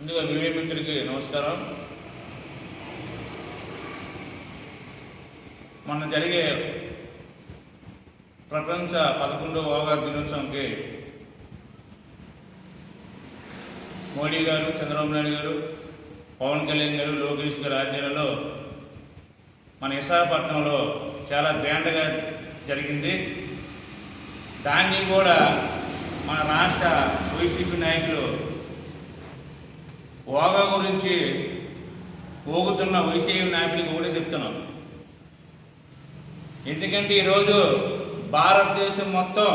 ముందుగా మీడియా మిత్రులకి నమస్కారం. మొన్న జరిగే ప్రపంచ పదకొండవ యోగా దినోత్సవంకి మోడీ గారు చంద్రబాబు నాయుడు గారు పవన్ కళ్యాణ్ గారు లోకేష్ గారు ఆధ్వర్యంలో మన విశాఖపట్నంలో చాలా గ్రాండ్గా జరిగింది. దాన్ని కూడా మన రాష్ట్ర వైసీపీ నాయకులు యోగా గురించి ఊగుతున్న వైసీపీ నాయకులకి కూడా చెప్తున్నాం. ఎందుకంటే ఈరోజు భారతదేశం మొత్తం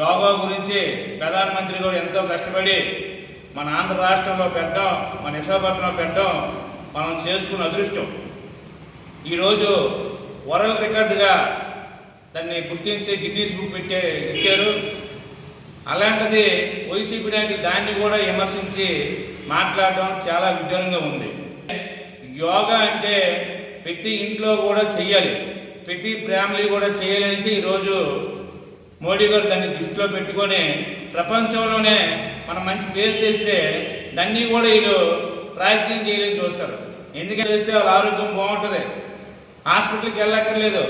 యోగా గురించి ప్రధానమంత్రి కూడా ఎంతో కష్టపడి మన ఆంధ్ర రాష్ట్రంలో పెట్టడం మన విశాఖపట్నంలో పెట్టడం మనం చేసుకున్న అదృష్టం. ఈరోజు వరల్డ్ రికార్డుగా దాన్ని గుర్తించి గిన్నీస్ బుక్ పెట్టే ఇచ్చారు. అలాంటిది వైసీపీ నాయకులు దాన్ని కూడా విమర్శించి మాట్లాడడం చాలా విడ్డూరంగా ఉంది. యోగా అంటే ప్రతి ఇంట్లో కూడా చేయాలి ప్రతి ఫ్యామిలీ కూడా చేయాలనేసి ఈరోజు మోడీ గారు దాన్ని దృష్టిలో పెట్టుకొని ప్రపంచంలోనే మనం మంచి పేరు చేస్తే దాన్ని కూడా వీళ్ళు రాజకీయం చేయలేని చూస్తారు. ఎందుకంటే చేస్తే వాళ్ళ ఆరోగ్యం బాగుంటుంది. హాస్పిటల్కి వెళ్ళక్కర్లేదు.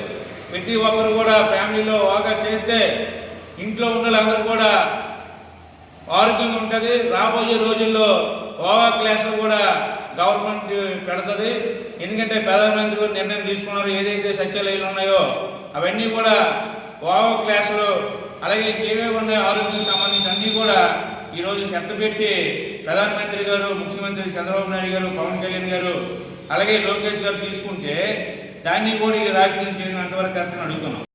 ప్రతి ఒక్కరు కూడా ఫ్యామిలీలో యోగా చేస్తే ఇంట్లో ఉన్న వాళ్ళందరూ కూడా ఆరోగ్యంగా ఉంటుంది. రాబోయే రోజుల్లో యోగా క్లాసులు కూడా గవర్నమెంట్ పెడుతుంది. ఎందుకంటే ప్రధానమంత్రి గారు నిర్ణయం తీసుకున్నారు. ఏదైతే సచివాలయాలు ఉన్నాయో అవన్నీ కూడా యోగా క్లాసులు అలాగే ఇంకేమేమి ఉన్నాయో ఆరోగ్యం సంబంధించి అన్నీ కూడా ఈరోజు శ్రద్ధ పెట్టి ప్రధానమంత్రి గారు ముఖ్యమంత్రి చంద్రబాబు నాయుడు గారు పవన్ కళ్యాణ్ గారు అలాగే లోకేష్ గారు తీసుకుంటే దాన్ని కూడా ఈ రాజకీయం చేయడం అంతవరకు కరెక్ట్ అడుగుతున్నాం.